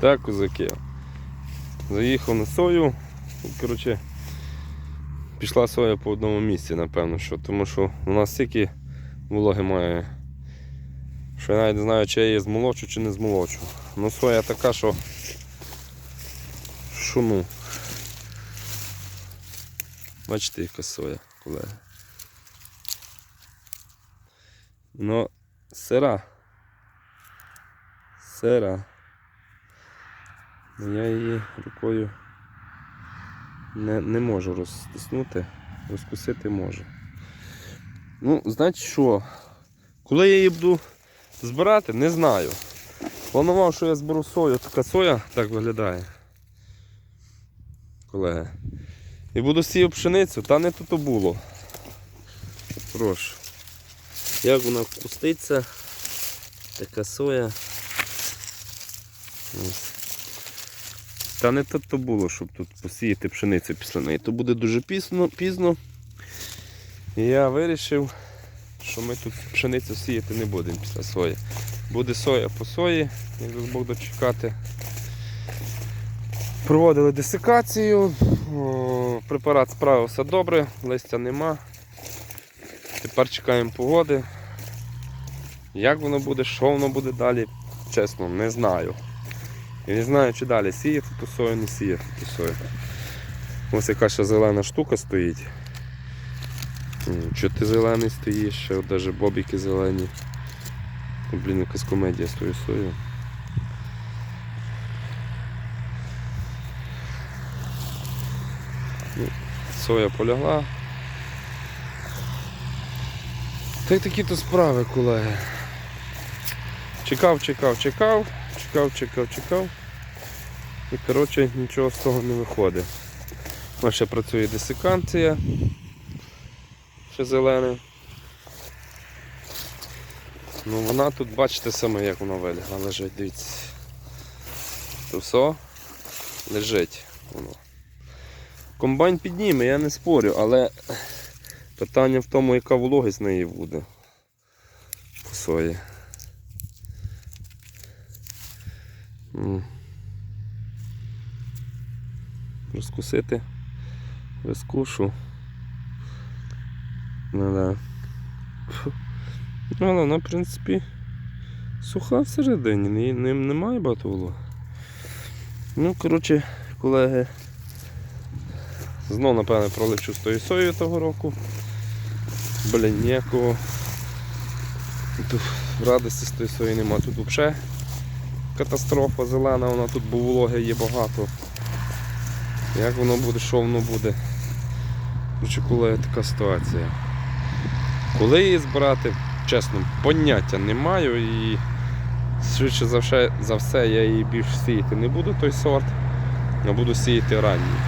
Так, козаки. Заїхав на сою. Коротше, пішла соя по одному місці, напевно, що, тому що у нас стільки вологи має. Що я навіть не знаю, чи я її змолочу чи не змолочу. Ну соя така, що. Що ну. Бачите, яка соя, колеги. Ну, сира. Сира. Ну, Я її рукою не, не можу розтиснути, розкусити можу. Ну, знаєте що? Коли я її буду збирати, не знаю. Планував, що я зберу сою. Така соя так виглядає. Колеги. І буду сіяв пшеницю, та не тут було. Прошу. Як вона вкуститься, така соя. Ось. Та не тут то було, щоб тут посіяти пшеницю після неї. То буде дуже пізно. пізно. Я вирішив, що ми тут пшеницю сіяти не будемо після сої. Буде соя по сої, як дасть Бог дочекати. Проводили десикацію, препарат справився добре, листя нема. Тепер чекаємо погоди. Як воно буде, що воно буде далі, чесно, не знаю. Я не знаю, чи далі сіяти ту сою, не сіяти ту сою. Ось яка ще зелена штука стоїть. Що ти зелений стоїш, ще навіть бобіки зелені. Блін, якась комедія з тою соєю. Ну, Соя полягла. Та й такі то справи, колеги. Чекав, чекав, чекав, чекав, чекав, чекав. І коротше нічого з того не виходить. У ще працює десиканція. Ще зелене. Ну вона тут, бачите саме, як вона вилягла лежить, дивіться. То все лежить воно. Комбайн підніме, я не спорю, але питання в тому, яка вологість в неї буде. По сої. Розкусити. Розкушу. Ну да. Ну, але вона, в принципі, суха всередині, не, немає багато вологи. Ну, коротше, колеги, знов, напевне, пролечу з тою соєю того року. Блін, ніякого тут радості з тої сої нема. Тут взагалі катастрофа зелена, вона тут бо вологи є багато. Як воно буде, що воно буде? Коротше, колеги, така ситуація. Коли її збирати, чесно, поняття не маю і швидше за все, за все я її більш сіяти не буду той сорт, а буду сіяти ранній.